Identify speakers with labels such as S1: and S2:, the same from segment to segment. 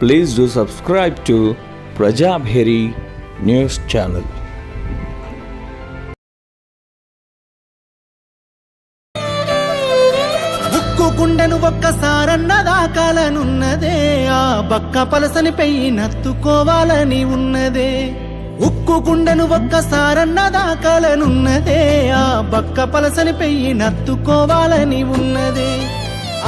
S1: Please do subscribe to Prajabheri news channel.
S2: ఉక్కు గుండెను ఒక్కసారన్న దాకాలనున్నదే ఆ బక్క పలసని పెయ్యి నత్తుకోవాలని ఉన్నదే. ఉక్కు గుండెను ఒక్కసారన్న దాకాలనున్నదే ఆ బక్క పలసని పెయ్యి నత్తుకోవాలని ఉన్నదే.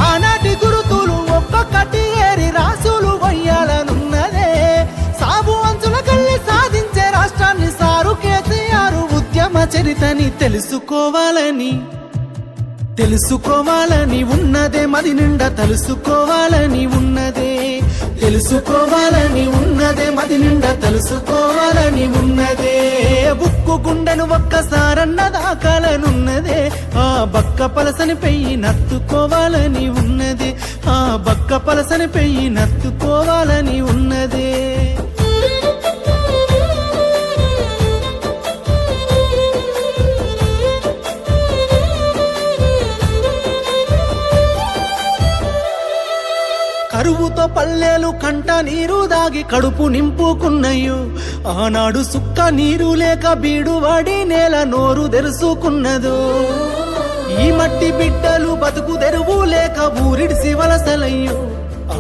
S2: ఆనాటి గురుతులు ఒక్కొక్కటి ఏరి రాసులు వయ్యాలనున్నదే. సాగు అంచుల కళ్ళి సాధించే రాష్ట్రాన్ని సారు కేసీఆర్ ఉద్యమ చరితని తెలుసుకోవాలని తెలుసుకోవాలని ఉన్నదే. మది నిండా తెలుసుకోవాలని ఉన్నదే. తెలుసుకోవాలని ఉన్నదే మది నిండా తెలుసుకోవాలని ఉన్నదే. బుక్కు గుండెను ఒక్కసారన్న దాకాలనున్నదే ఆ బక్క పలసని పెయ్యి నత్తుకోవాలని ఉన్నదే. ఆ బక్క పలసని పెయ్యి నత్తుకోవాలని ఉన్నదే. పల్లెలు కంట నీరు దాగి కడుపు నింపుకున్నయ్యో ఆనాడు సుక్క నీరు లేక బీడు వాడి నేల నోరు తెరుసుకున్నదో. ఈ మట్టి బిడ్డలు బతుకు తెరువు లేక ఊరిడిసి వలసలయ్యో.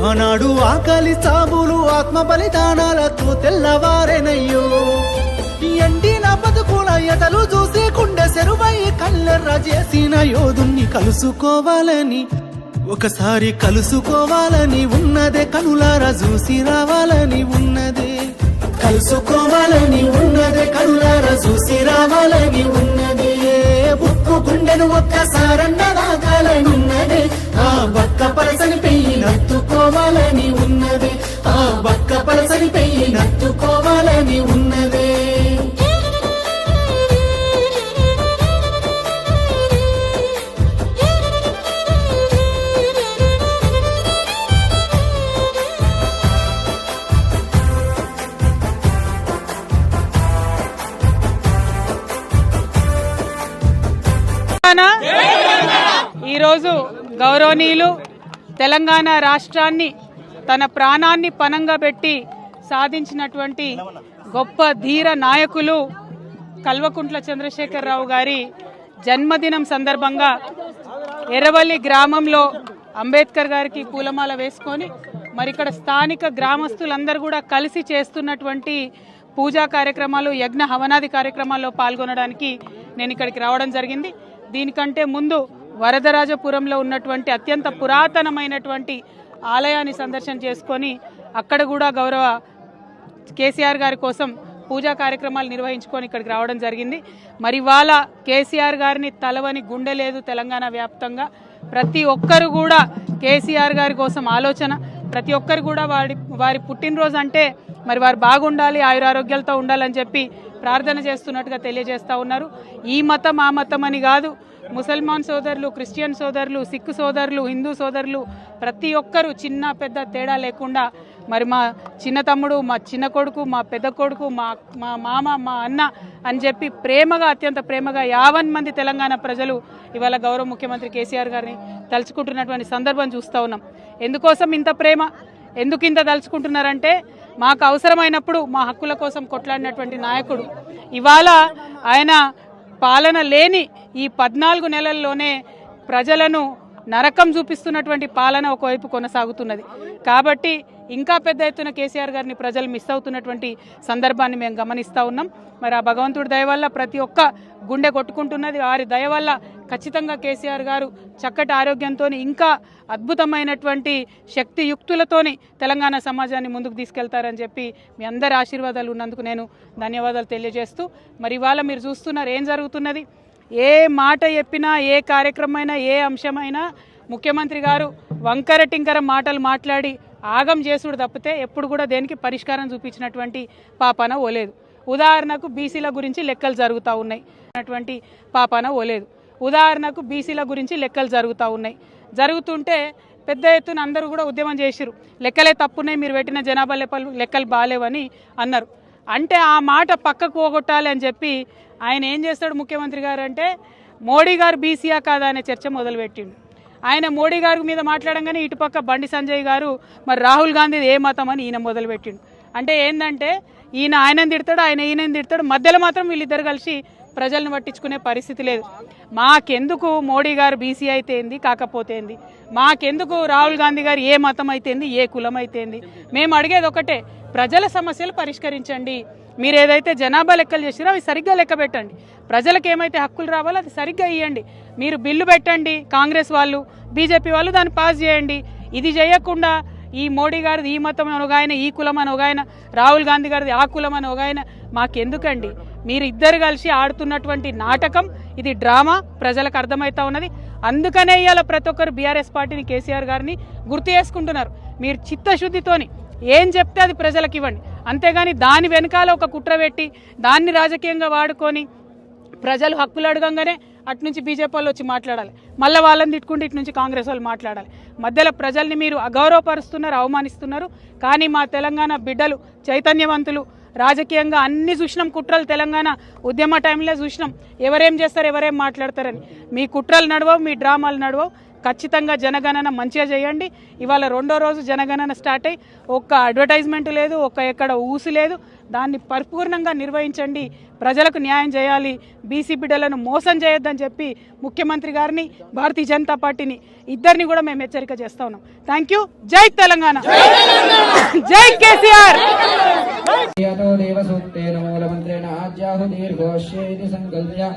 S2: ఆనాడు ఆకలి సాబులు ఆత్మ బలిదానాలతో తెల్లవారెనయ్యో. ఎండిన బతుకుల ఎదలు చూసి కుండె సెరువై కల్లెర్ర చేసిన యోధుణ్ణి కలుసుకోవాలని ఒకసారి కలుసుకోవాలని ఉన్నదే కనులారా చూసి రావాలని ఉన్నదే. కలుసుకోవాలని ఉన్నదే కనులారా చూసి రావాలని ఉన్నదే. ఉక్కు గుండెను ఒక్కసారన్న దాగాలని ఉన్నదే.
S3: ఈరోజు గౌరవనీయులు తెలంగాణ రాష్ట్రాన్ని తన ప్రాణాన్ని పనంగా పెట్టి సాధించినటువంటి గొప్ప ధీర నాయకులు కల్వకుంట్ల చంద్రశేఖరరావు గారి జన్మదినం సందర్భంగా ఎర్రవల్లి గ్రామంలో అంబేద్కర్ గారికి పూలమాల వేసుకొని మరి ఇక్కడ స్థానిక గ్రామస్తులందరూ కూడా కలిసి చేస్తున్నటువంటి పూజా కార్యక్రమాలు యజ్ఞ హవనాది కార్యక్రమాల్లో పాల్గొనడానికి నేను ఇక్కడికి రావడం జరిగింది. దీనికంటే ముందు వరదరాజపురంలో ఉన్నటువంటి అత్యంత పురాతనమైనటువంటి ఆలయాన్ని సందర్శన చేసుకొని అక్కడ కూడా గౌరవ కేసీఆర్ గారి కోసం పూజా కార్యక్రమాలు నిర్వహించుకొని ఇక్కడికి రావడం జరిగింది. మరి ఇవాళ కేసీఆర్ గారిని తలవని గుండె లేదు తెలంగాణ వ్యాప్తంగా. ప్రతి ఒక్కరు కూడా కేసీఆర్ గారి కోసం ఆలోచన. ప్రతి ఒక్కరు కూడా వారి వారి పుట్టినరోజు అంటే మరి వారు బాగుండాలి ఆయురారోగ్యాలతో ఉండాలని చెప్పి ప్రార్థన చేస్తున్నట్టుగా తెలియజేస్తూ ఉన్నారు. ఈ మతం ఆ మతం అని కాదు. ముసల్మాన్ సోదరులు క్రిస్టియన్ సోదరులు సిక్ సోదరులు హిందూ సోదరులు ప్రతి ఒక్కరూ చిన్న పెద్ద తేడా లేకుండా మరి మా చిన్న తమ్ముడు మా చిన్న కొడుకు మా పెద్ద కొడుకు మా మా మామ మా అన్న అని చెప్పి ప్రేమగా అత్యంత ప్రేమగా యావన్ మంది తెలంగాణ ప్రజలు ఇవాళ గౌరవ ముఖ్యమంత్రి కేసీఆర్ గారిని తలుచుకుంటున్నటువంటి సందర్భం చూస్తూ ఉన్నాం. ఎందుకోసం ఇంత ప్రేమ? ఎందుకు ఇంత తలుచుకుంటున్నారంటే మాకు అవసరమైనప్పుడు మా హక్కుల కోసం కొట్లాడినటువంటి నాయకుడు. ఇవాళ ఆయన పాలన లేని ఈ పద్నాలుగు నెలల్లోనే ప్రజలను నరకం చూపిస్తున్నటువంటి పాలన ఒకవైపు కొనసాగుతున్నది. కాబట్టి ఇంకా పెద్ద ఎత్తున కేసీఆర్ గారిని ప్రజలు మిస్ అవుతున్నటువంటి సందర్భాన్ని మేము గమనిస్తూ ఉన్నాం. మరి ఆ భగవంతుడి దయ వల్ల ప్రతి ఒక్క గుండె కొట్టుకుంటున్నది. వారి దయ వల్ల ఖచ్చితంగా కేసీఆర్ గారు చక్కటి ఆరోగ్యంతో ఇంకా అద్భుతమైనటువంటి శక్తియుక్తులతోని తెలంగాణ సమాజాన్ని ముందుకు తీసుకెళ్తారని చెప్పి మీ అందరి ఆశీర్వాదాలు ఉన్నందుకు నేను ధన్యవాదాలు తెలియజేస్తూ మరి ఇవాళ మీరు చూస్తున్నారు ఏం జరుగుతున్నది? ఏ మాట చెప్పినా ఏ కార్యక్రమమైనా ఏ అంశమైనా ముఖ్యమంత్రి గారు వంకర టింకర మాటలు మాట్లాడి ఆగం చేసుడు తప్పితే ఎప్పుడు కూడా దేనికి పరిష్కారం చూపించినటువంటి పాపాన ఓలేదు. ఉదాహరణకు బీసీల గురించి లెక్కలు జరుగుతూ ఉన్నాయి. అటువంటి పాపాన ఓలేదు. ఉదాహరణకు బీసీల గురించి లెక్కలు జరుగుతూ ఉన్నాయి. జరుగుతుంటే పెద్ద ఎత్తున అందరూ కూడా ఉద్యమం చేసిరు లెక్కలే తప్పున్నాయి మీరు పెట్టిన జనాభా లెక్కలు లెక్కలు బాగాలేవని అన్నారు. అంటే ఆ మాట పక్కకు పోగొట్టాలి అని చెప్పి ఆయన ఏం చేస్తాడు ముఖ్యమంత్రి గారు అంటే మోడీ గారు బీసీయా కాదా అనే చర్చ మొదలుపెట్టిండు. ఆయన మోడీ గారి మీద మాట్లాడంగానే ఇటుపక్క బండి సంజయ్ గారు మరి రాహుల్ గాంధీ ఏ మతం అని ఈయన మొదలుపెట్టిండు. అంటే ఏంటంటే ఈయన ఆయనని తిడతాడు ఆయన ఈయనని తిడతాడు మధ్యలో మాత్రం వీళ్ళిద్దరు కలిసి ప్రజల్ని పట్టించుకునే పరిస్థితి లేదు. మాకెందుకు మోడీ గారు బీసీ అయితేంది కాకపోతేంది మాకెందుకు రాహుల్ గాంధీ గారు ఏ మతం అయితేంది ఏ కులం అయితేంది మేము అడిగేది ఒకటే ప్రజల సమస్యలు పరిష్కరించండి. మీరు ఏదైతే జనాభా లెక్కలు చేసిరో అవి సరిగ్గా లెక్క పెట్టండి. ప్రజలకు ఏమైతే హక్కులు రావాలో అది సరిగ్గా ఇవ్వండి మీరు బిల్లు పెట్టండి కాంగ్రెస్ వాళ్ళు బీజేపీ వాళ్ళు దాన్ని పాస్ చేయండి. ఇది చేయకుండా ఈ మోడీ గారిది ఈ మతం అని ఒక ఆయన ఈ కులం అని ఒక ఆయన రాహుల్ గాంధీ గారిది ఆ కులం అని ఒక ఆయన మాకెందుకండి? మీరు ఇద్దరు కలిసి ఆడుతున్నటువంటి నాటకం ఇది డ్రామా ప్రజలకు అర్థమవుతా ఉన్నది. అందుకనే ఇవాళ ప్రతి ఒక్కరు బీఆర్ఎస్ పార్టీని కేసీఆర్ గారిని గుర్తు చేసుకుంటున్నారు. మీరు చిత్తశుద్ధితోని ఏం చెప్తే అది ప్రజలకు ఇవ్వండి. అంతేగాని దాని వెనకాల ఒక కుట్ర పెట్టి దాన్ని రాజకీయంగా వాడుకొని ప్రజలు హక్కులు అడగంగానే అటు నుంచి బీజేపీ వాళ్ళు వచ్చి మాట్లాడాలి. మళ్ళీ వాళ్ళని తిట్టుకుంటే ఇటు నుంచి కాంగ్రెస్ వాళ్ళు మాట్లాడాలి. మధ్యలో ప్రజల్ని మీరు అగౌరవపరుస్తున్నారు అవమానిస్తున్నారు. కానీ మా తెలంగాణ బిడ్డలు చైతన్యవంతులు రాజకీయంగా అన్ని చూసినాం కుట్రలు తెలంగాణ ఉద్యమ టైంలో చూసినాం. ఎవరేం చేస్తారు ఎవరేం మాట్లాడతారని. మీ కుట్రలు నడవవు మీ డ్రామాలు నడవవు. ఖచ్చితంగా జనగణన మంచిగా చేయండి. ఇవాళ రెండో రోజు జనగణన స్టార్ట్ అయ్యి ఒక్క అడ్వర్టైజ్మెంట్ లేదు ఒక్క ఎక్కడ ఊసి లేదు. దాన్ని పరిపూర్ణంగా నిర్వహించండి. ప్రజలకు న్యాయం చేయాలి. బీసీ బిడ్డలను మోసం చేయొద్దని చెప్పి ముఖ్యమంత్రి గారిని భారతీయ జనతా పార్టీని ఇద్దరిని కూడా మేము హెచ్చరిక చేస్తా ఉన్నాం. థ్యాంక్ యూ జై తెలంగాణ. జై కేసీఆర్.
S4: यतो देवसूक्तेन मूलमन्त्रेण आज्याहु दीर्घोष्येति सङ्कल्प्य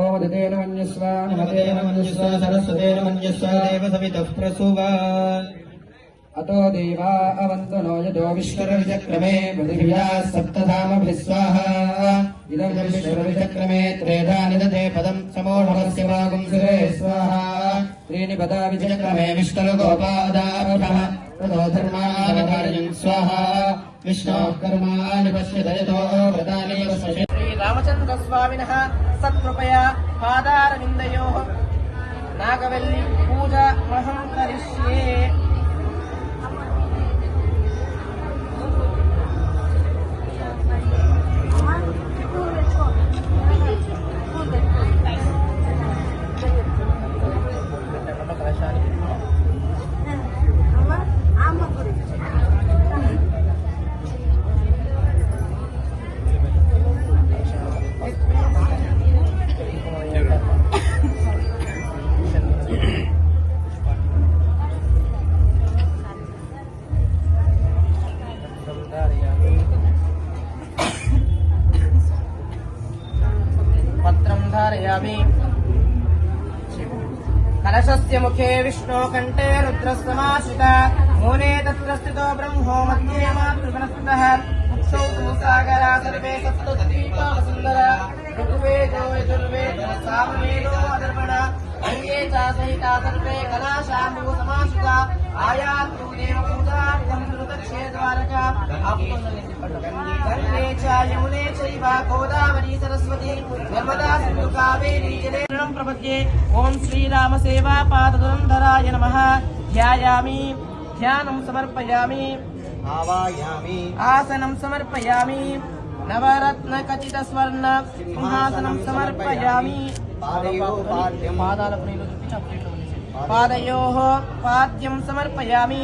S4: ओमदतेन मन्यस्व हनुमतेन मन्यस्व सरस्वतेन मन्यस्व देव सवितः प्रसुव अतो देवा अवन्तु नो यतो विश्वरविचक्रमे पृथिव्याः सप्तधामभिः स्वाहा इदं विश्वरविचक्रमे त्रेधा निदते पदं समोढवस्य वागुंसुरे स्वाहा त्रीणि पदा विचक्रमे विष्णुगोपादाभ्रः ततो धर्मानकार्यं स्वाहा విష్ణోకర్మాణి పశ్యదయతో వ్రతాని
S5: శ్రీరామచంద్రస్వామినः సత్కృపయా పాదారవిందయోः. నాగవల్లి పూజ మహం కరిష్యే. स्मरामि कलशस्य मुखे विष्णो कंटे रुद्रस्तमाश्रिता। मूने तत्र स्थितो ब्रह्मो मध्ये मातृगणस्तः सौतुसागरासर्वे सहिता सर्वे सत्तर ओम श्री राम गोदावरी सरस्वती नर्मदा सिन्धु कावेरी जले सेवा पादगुरुन्धराय नम ध्यामी ध्यान समर्पयामि। आवायामि आसनं नवरत्न कचित स्वर्ण सिंहासन समर्पयामी पादयोः पाद्यं समर्पयामि।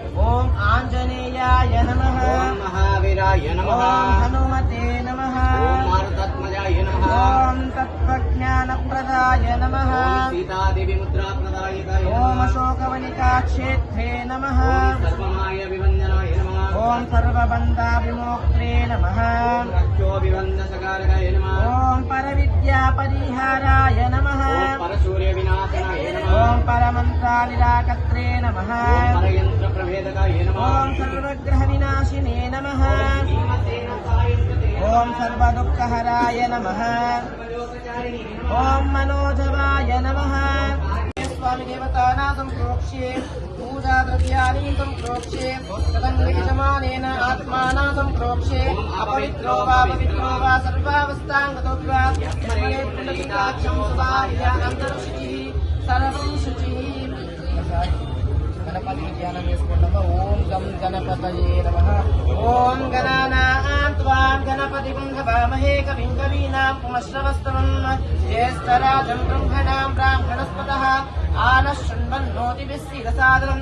S5: ఓం ఆంజనేయాయ నమ.
S6: ఓం మహావీరాయ నమః.
S5: ఓం హనుమతే నమ.
S6: ఓం మారుతాత్మజాయ నమః.
S5: ఓం తత్వజ్ఞానప్రదాయ నమ.
S6: సీతాదేవి ముద్రాప్రదాయకాయ
S5: ఓం అశోకవనికాక్షేత్రే నమ.
S6: సర్వమాయ వివందనాయ నమః.
S5: ఓం సర్వబంధావిమోక్త్రే నమ. ఓం పరవిద్యా పరిహారాయ నమ.
S6: ఓం
S5: పరమంత్రానిరాకత్రే నమ.
S6: ఓం
S5: సర్వగ్రహ వినాశినే నమ. ఓం సర్వదుఃఖహరాయ నమ. ఓం మనోజవాయ నమ. स्वामी देवताना संप्रोक्ष्ये पूजा द्रव्याणि संप्रोक्ष्ये कदम्बेशमानेन आत्माना संप्रोक्ष्ये अपवित्रो वा पवित्रो वा सर्वावस्थाङ्गतोऽभ्याक्षं सदा ध्यानन्तरशुचिः सर्वं शुचिः गणपति ध्यानं वेसुकुण्डम ॐ गं गणपतये नमः। ॐ गणानां त्वां गणपतिं भवामहे कविं कवीनां पुमश्रवस्तवं ज्येष्ठराजं ब्रह्मणां ब्राह्मणस्पतः ആനശ്രൺവന്നോതി വിസ്തീരസാദരം